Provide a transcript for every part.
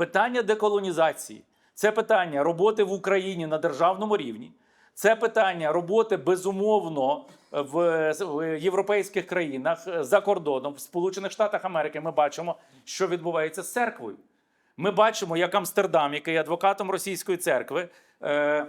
питання деколонізації, це питання роботи в Україні на державному рівні, це питання роботи безумовно в, в європейських країнах е, за кордоном, в Сполучених Штатах Америки. Ми бачимо, що відбувається з церквою. Ми бачимо, як Амстердам, який адвокатом російської церкви, е,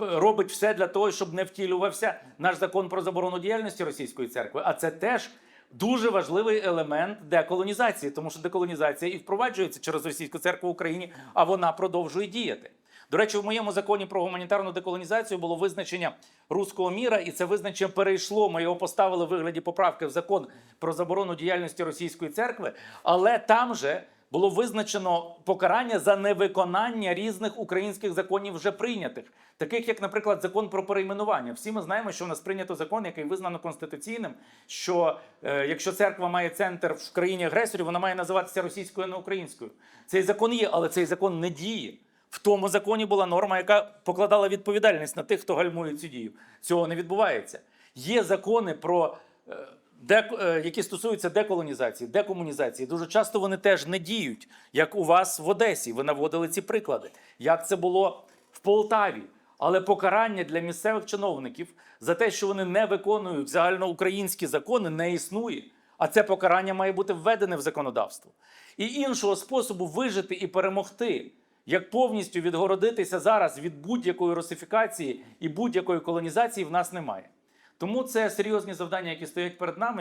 робить все для того, щоб не втілювався наш закон про заборону діяльності російської церкви. А це теж дуже важливий елемент деколонізації, тому що деколонізація і впроваджується через російську церкву в Україні, а вона продовжує діяти. До речі, в моєму законі про гуманітарну деколонізацію було визначення руського міра, і це визначення перейшло. Ми його поставили в вигляді поправки в закон про заборону діяльності російської церкви, але там же було визначено покарання за невиконання різних українських законів вже прийнятих, таких як, наприклад, закон про перейменування. Всі ми знаємо, що в нас прийнято закон, який визнано конституційним. Що е, якщо церква має центр в країні агресорі, вона має називатися російською, а не українською. Цей закон є, але цей закон не діє. В тому законі була норма, яка покладала відповідальність на тих, хто гальмує цю дію. Цього не відбувається. Є закони про. е, де, е, які стосуються деколонізації, декомунізації, дуже часто вони теж не діють, як у вас в Одесі. Ви наводили ці приклади, як це було в Полтаві. Але покарання для місцевих чиновників за те, що вони не виконують загальноукраїнські закони, не існує. А це покарання має бути введене в законодавство. І іншого способу вижити і перемогти, як повністю відгородитися зараз від будь-якої русифікації і будь-якої колонізації в нас немає. Тому це серйозні завдання, які стоять перед нами.